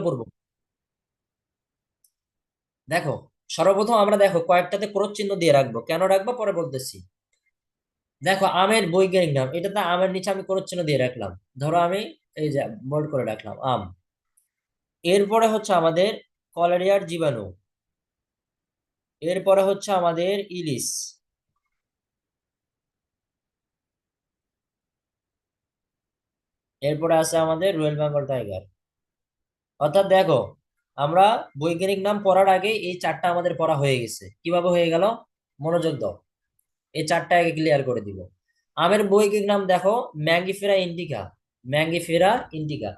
পড়ব। দেখো, সর্বপ্রথম আমরা দেখো কয়েকটাতে ক্রোশ চিহ্ন দিয়ে রাখব। কেন রাখব? পরে বলতেছি। দেখো, আমের বৈজ্ঞানিক নাম। এটাতে আমের নিচে আমি ক্রোশ চিহ্ন দিয়ে রাখলাম। ধরো আমি এই যে বোল্ড করে রাখলাম, আম। এরপরে হচ্ছে আমাদের কলেরিয়ার জীবাণু। এরপরে হচ্ছে আমাদের ইলিশ। এরপরে আছে আমাদের রয়্যাল বেঙ্গল টাইগার। অর্থাৎ দেখো, আমরা বৈজ্ঞানিক নাম পড়ার আগে এই চারটা আমাদের পড়া হয়ে গেছে। কীভাবে হয়ে গেল? মনোযোগ দাও। এই চারটা আগে ক্লিয়ার করে দিব। আমের বৈজ্ঞানিক নাম দেখো ম্যাঙ্গিফেরা ইন্ডিকা ম্যাঙ্গিফেরা ইন্ডিকা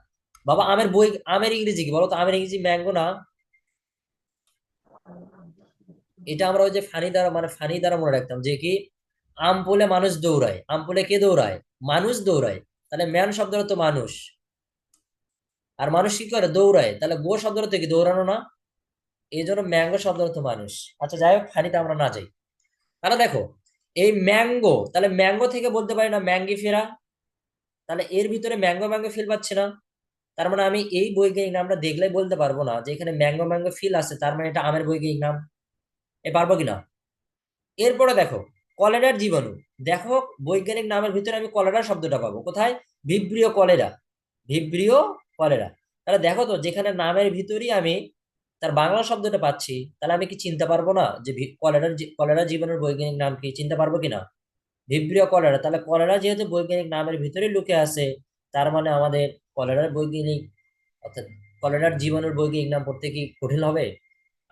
বাবা, আমের বই, আমের ইংরেজি কি? বলো তো আমের ইংরেজি ম্যাঙ্গো না? এটা আমরা ওই যে ফানি দ্বারা মানে ফানি দ্বারা মনে রাখতাম যে কি, আম পোলে মানুষ দৌড়ায়। আম পোলে কে দৌড়ায়? মানুষ দৌড়ায়। তাহলে ম্যান শব্দটা তো মানুষ। আর মানুষ কি করে? দৌড়ায়। তাহলে গো শব্দটা থেকে দৌড়ানো না? এই জন্য ম্যাঙ্গো শব্দটা তো মানুষ। আচ্ছা যাই হোক ফানিতে আমরা না যাই। তাহলে দেখো, এই ম্যাঙ্গো, তাহলে ম্যাঙ্গো থেকে বলতে পারি না ম্যাঙ্গি ফেরা। তাহলে এর ভিতরে ম্যাঙ্গো ম্যাঙ্গো ফিল পাচ্ছি না। তার মানে আমি এই বৈজ্ঞানিক নামটা দেখলেই বলতে পারব না যে এখানে ম্যাঙ্গো ম্যাঙ্গো ফিল আছে, তার মানে এটা আমের বৈজ্ঞানিক নাম। এ পারব কিনা এরপরে দেখো, কলেরার জীবাণু। দেখো, বৈজ্ঞানিক নামের ভিতরে আমি কলেরা শব্দটা পাবো। কোথায়? ভিব্রিয় কলেরা। ভিব্রিয় কলেরা তাহলে দেখো তো, যেখানে নামের ভিতরেই আমি তার বাংলা শব্দটা পাচ্ছি, তাহলে আমি কি চিনতে পারব না যে কলেরার কলেরা জীবনের বৈজ্ঞানিক নাম কি? চিনতে পারব কিনা ভিব্রিয় কলেরা। তাহলে কলেরা যেহেতু বৈজ্ঞানিক নামের ভিতরে লুকে আছে, তার মানে আমাদের কলেরার বৈজ্ঞানিক, অর্থাৎ কলেরার জীবনের বৈজ্ঞানিক নাম পড়তে কি কঠিন হবে?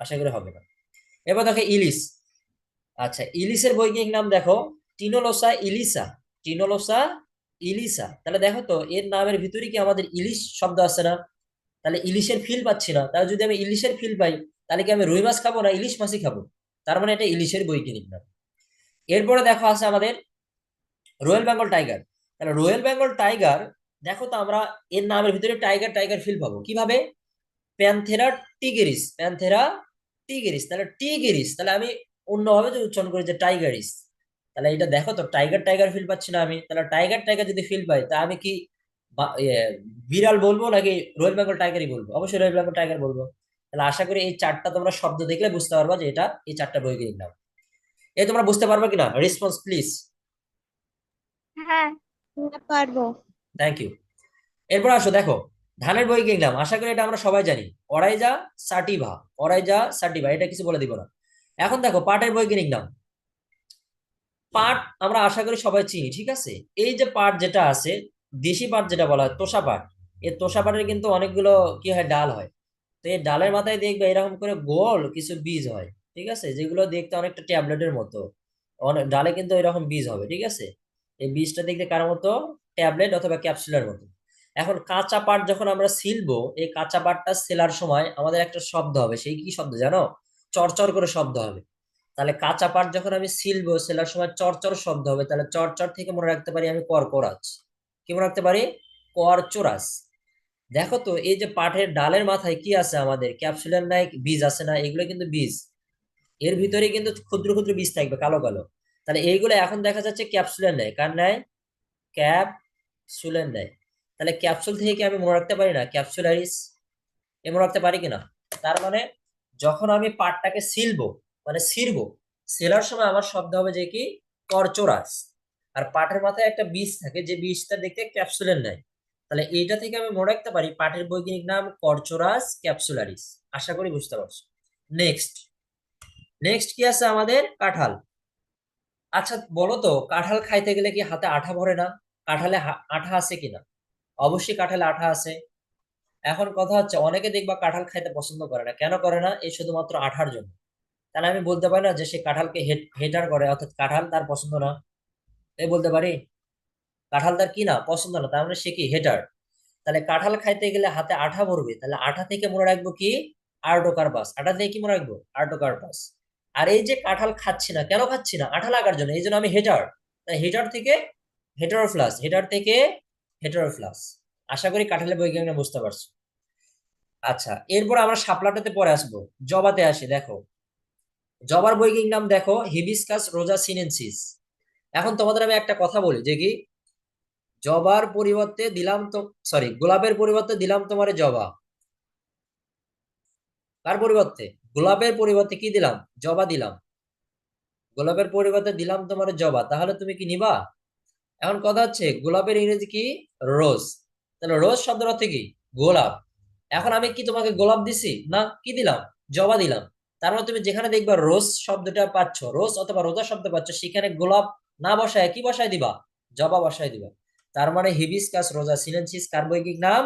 আশা করি হবে না। এবার দেখো ইলিশ। আচ্ছা ইলিশের বৈজ্ঞানিক নাম দেখো, টিনোলোসা ইলিসা। টিনোলোসা ইলিসা। তাহলে দেখো তো, এর নামের ভিতরে কি আমাদের ইলিশ শব্দ আছে না? তাহলে ইলিশের ফিল পাচ্ছি না। তাহলে যদি আমি ইলিশের ফিল পাই, তাহলে কি আমি রুই মাছ খাব না ইলিশ মাছই খাব? তার মানে এটা ইলিশের বৈজ্ঞানিক নাম এরপরে দেখো আছে আমাদের রয়্যাল বেঙ্গল টাইগার। তাহলে রয়্যাল বেঙ্গল টাইগার, দেখো তো আমরা এর নামের ভিতরে টাইগার টাইগার ফিল পাবো। কীভাবে? Panthera tigris Panthera tigris. তাহলে টিগেরিস, তাহলে আমি অন্যভাবে যদি উচ্চারণ করি যে টাইগারিস। তাহলে এটা দেখো তো টাইগার টাইগার ফিল পাচ্ছি না আমি। তাহলে টাইগার টাইগার যদি ফিল পাই তা আমি কি বিড়াল বলব নাকি রয়্যাল বেঙ্গল টাইগারই বলব? অবশ্যই রয়্যাল বেঙ্গল টাইগার বলব। তাহলে আশা করি এই চারটা তোমরা শব্দ দেখলে বুঝতে পারবা যে এটা এই চারটা বৈজ্ঞানিক নাম এ তোমরা বুঝতে পারবে কিনা? রেসপন্স প্লিজ হ্যাঁ পারব। থ্যাংক ইউ এরপর আসো দেখো। ধানের বৈজ্ঞানিক নাম আশা করি এটা আমরা সবাই জানি। অরাইজা সাটিভা। অরাইজা সাটিভা এটা কিছু বলে দিব না। এখন দেখো পাটের বৈজ্ঞানিক নাম পাট আমরা আশা করি সবাই চিনি, ঠিক আছে? এই যে পাট যেটা আছে, দেশি পাট যেটা বলা হয়, তোষা পাট, এই তোষা পাটের কিন্তু অনেকগুলো কি হয়, ডাল হয়। তো এই ডালের মাথায় দেখবে এরকম করে গোল কিছু বীজ হয়, ঠিক আছে? যেগুলো দেখতে অনেকটা ট্যাবলেটের মতো। অনেক ডালে কিন্তু এরকম বীজ হবে, ঠিক আছে? এই বীজটা দেখতে কার মতো? ট্যাবলেট অথবা ক্যাপসুলের মতো। এখন কাঁচা পাট যখন আমরা সিলবো এই কাঁচা পাটটা সেলার সময় আমাদের একটা শব্দ হবে। সেই কি শব্দ জানো? চরচর করে শব্দ হবে। তাহলে কাঁচা পাট যখন আমি সিলবো, সেলার সময় চরচর শব্দ হবে। তাহলে চরচর থেকে মনে রাখতে পারি আমি করকরাচ কি মনে রাখতে পারি? করচোরাস। দেখো তো, এই যে পাটের ডালের মাথায় কি আছে আমাদের? ক্যাপসুলের নাই, বীজ আছে না, এগুলো কিন্তু বীজ। এর ভিতরে কিন্তু ক্ষুদ্র ক্ষুদ্র বীজ থাকবে, কালো কালো। তাহলে এইগুলো এখন দেখা যাচ্ছে ক্যাপসুলের নেয় কার নেয় ক্যাপসুলের নেয় তাহলে ক্যাপসুল থেকে কি আমি মনে রাখতে পারি না? ক্যাপসুলারিস। এ মনে রাখতে পারি কিনা? তার মানে যখন আমি পাটটাকে সিলবো মানে ছিড়বো। সেলার সময় আমার শব্দ হবে যে কি? করচোরাস। আর পাটের মাথায় একটা বীজ থাকে, যে বীজটা দেখতে ক্যাপসুলের নেয় তাহলে এইটা থেকে আমি মনে রাখতে পারি, পাটের বৈজ্ঞানিক নাম করচোরাস ক্যাপসুলারিস। আশা করি বুঝতে পারছ। নেক্সট নেক্সট কি আছে আমাদের? কাঁঠাল। আচ্ছা বলো তো, কাঁঠাল খাইতে গেলে কি হাতে আঠা ভরে না? কাঁঠালে আঠা আছে কিনা অবশ্যই কাঁঠালে আঠা আছে। এখন কথা হচ্ছে, অনেকে দেখবা কাঁঠাল খাইতে পছন্দ করে না। কেন করে না? এই শুধুমাত্র আঠার জন্য। তাহলে আমি বলতে পারি না যে সে কাঁঠালকে হেটার করে, অর্থাৎ কাঁঠাল তার পছন্দ না। এই বলতে পারি? কাঁঠাল তার কি না? পছন্দ না, তার মানে সে কি? হেটার। তাহলে কাঁঠাল খাইতে গেলে হাতে আঠা ভরবে, তাহলে আঠা থেকে মনে রাখব কি? আর্টোকার্পাস আঠা থেকে কি মনে রাখব? আর্টোকার্পাস আর এই যে কাঁঠাল খাচ্ছি না, কেন খাচ্ছি না? আঠা লাগার জন্য, এই জন্য আমি হেটার। তাই হেটার থেকে হেটারোফ্লাস, হেটার থেকে হেটারোফ্লাস। আশা করি কাঁঠালের বৈজ্ঞানিক বুঝতে পারছ। আচ্ছা এরপর আমরা শাপলাটাতে পরে আসব। জবাতে আসি, দেখো। জবার বৈজ্ঞানিক নাম দেখো, হিবিসকাস রোজা সিনেনসিস এখন তোমাদের আমি একটা কথা বলি, যে কি? জবার পরিবর্তে দিলাম তো সরি গোলাপের পরিবর্তে দিলাম তোমার জবা। কার পরিবর্তে? গোলাপের পরিবর্তে কি দিলাম? জবা দিলাম। গোলাপের পরিবর্তে দিলাম তোমার জবা, তাহলে তুমি কি নিবা? এখন কথা হচ্ছে, গোলাপের ইংরেজি কি? রোজ। তাহলে রোজ শব্দের অর্থ কি? গোলাপ। এখন আমি কি তোমাকে গোলাপ দিছি? না, কি দিলাম? জবা দিলাম। তার মানে তুমি যেখানে দেখবা রোজ শব্দটা পাচ্ছ, রোজ অথবা রোজা শব্দ পাচ্ছ, সেখানে গোলাপ না বসায় কি বসায় দিবা? জবা বসায় দিবা। তার মানে হিবিস্কাস, রোজা সিনেনসিস কার বৈজ্ঞানিক নাম?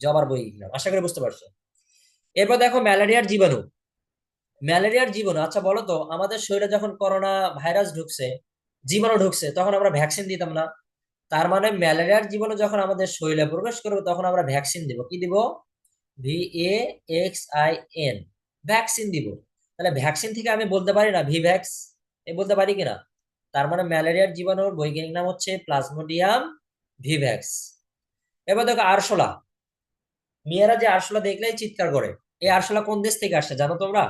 জবার বৈজ্ঞানিক নাম। আশা করি বুঝতে পারছ। এরপর দেখো ম্যালেরিয়ার জীবাণু। ম্যালেরিয়ার জীবাণু আচ্ছা বলো তো, আমাদের শরীরে যখন করোনা ভাইরাস ঢুকছে, জীবাণু ঢুকছে, তখন আমরা ভ্যাকসিন দিতাম না। তার মানে ম্যালেরিয়ার জীবাণু যখন আমাদের শরীরে প্রবেশ করবে, তখন আমরা ভ্যাকসিন দিব। কি দিব? V A X I N vaccine দিব। তাহলে ভ্যাকসিন থেকে আমি বলতে পারি না ভিভ্যাক্স এ বলতে পারি কিনা তার মানে ম্যালেরিয়ার জীবাণুর বৈজ্ঞানিক নাম হচ্ছে প্লাজমোডিয়াম ভিভ্যাক্স এবার দেখো আরশোলা। মেয়েরা যে আরশোলা দেখলেই চিৎকার করে। এই আরশোলা কোন দেশ থেকে আসছে জানো তোমরা?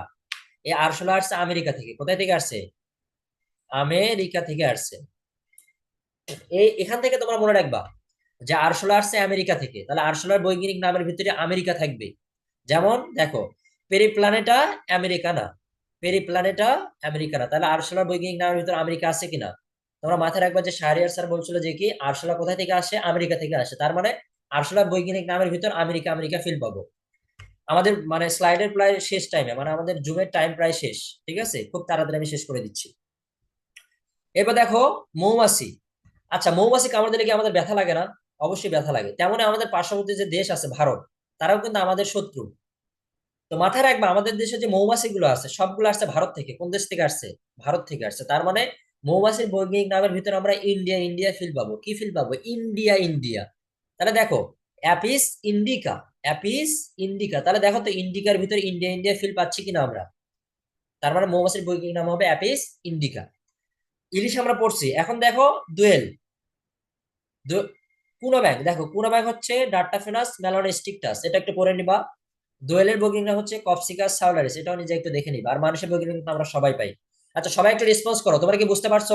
এই আরশোলা আসছে আমেরিকা থেকে। কোথায় থেকে আসছে? আমেরিকা থেকে আসছে। এই এখান থেকে তোমরা মনে রাখবা যে আরশোলা আসছে আমেরিকা থেকে। তাহলে আরশোলার বৈজ্ঞানিক নামের ভিতরে আমেরিকা থাকবে। যেমন দেখো পেরিপ্লানেটা আমেরিকানা পেরিপ্লানেটা আমেরিকানা তাহলে আরশোলার বৈজ্ঞানিক নামের ভিতরে আমেরিকা আছে কিনা তোমরা মাথায় রাখবা যে শাহরিয়ার স্যার বলছিল যে কি, আরশোলা কোথায় থেকে আসে? আমেরিকা থেকে আসে। তার মানে আরশোলার বৈজ্ঞানিক নামের ভিতর আমেরিকা আমেরিকা ফিল পাবো। আমাদের মানে স্লাইডের প্রায় শেষ টাইমে মানে আমাদের জুমের টাইম প্রায় শেষ, ঠিক আছে? খুব তাড়াতাড়ি আমি শেষ করে দিচ্ছি। এরপর দেখো মৌমাছি। আচ্ছা মৌমাছি কামড় দিলে কি আমাদের ব্যথা লাগে না? অবশ্যই ব্যথা লাগে। তেমনি আমাদের পার্শ্ববর্তী যে দেশ আছে, ভারত, তারাও কিন্তু আমাদের শত্রু। তো মাথায় রাখবে, আমাদের দেশে যে মৌমাছি গুলো আছে, সবগুলো আসছে ভারত থেকে, কোন দেশ থেকে আসছে? ভারত থেকে আসছে। তার মানে মৌমাছির বৈজ্ঞানিক নামের ভিতরে আমরা ইন্ডিয়া ইন্ডিয়া ফিল পাবো। কি ফিল পাবো? India India. তাহলে দেখো, অ্যাপিস ইন্ডিকা অ্যাপিস ইন্ডিকা। তাহলে দেখো তো ইন্ডিকার ভিতরে ইন্ডিয়া ইন্ডিয়া ফিল পাচ্ছি কিনা আমরা? তার মানে মৌমাছির বৈজ্ঞানিক নাম হবে অ্যাপিস ইন্ডিকা। ইলিশ আমরা পড়ছি। এখন দেখো, দুয়েল। কুনো ব্যাংক দেখো, কুনো ব্যাংক হচ্ছে ডাটাফেনাস মেলোনেস্টিকটাস। এটা একটু পড়ে নিবা। দোয়েলের নাম হচ্ছে কপসিকাস সাউলারিস এটাও নিজে একটু দেখে নিবা। আর মানুষের বগিং কিন্তু আমরা সবাই পাই। আচ্ছা সবাই একটু রেসপন্স করো, তোমরা কি বুঝতে পারছ?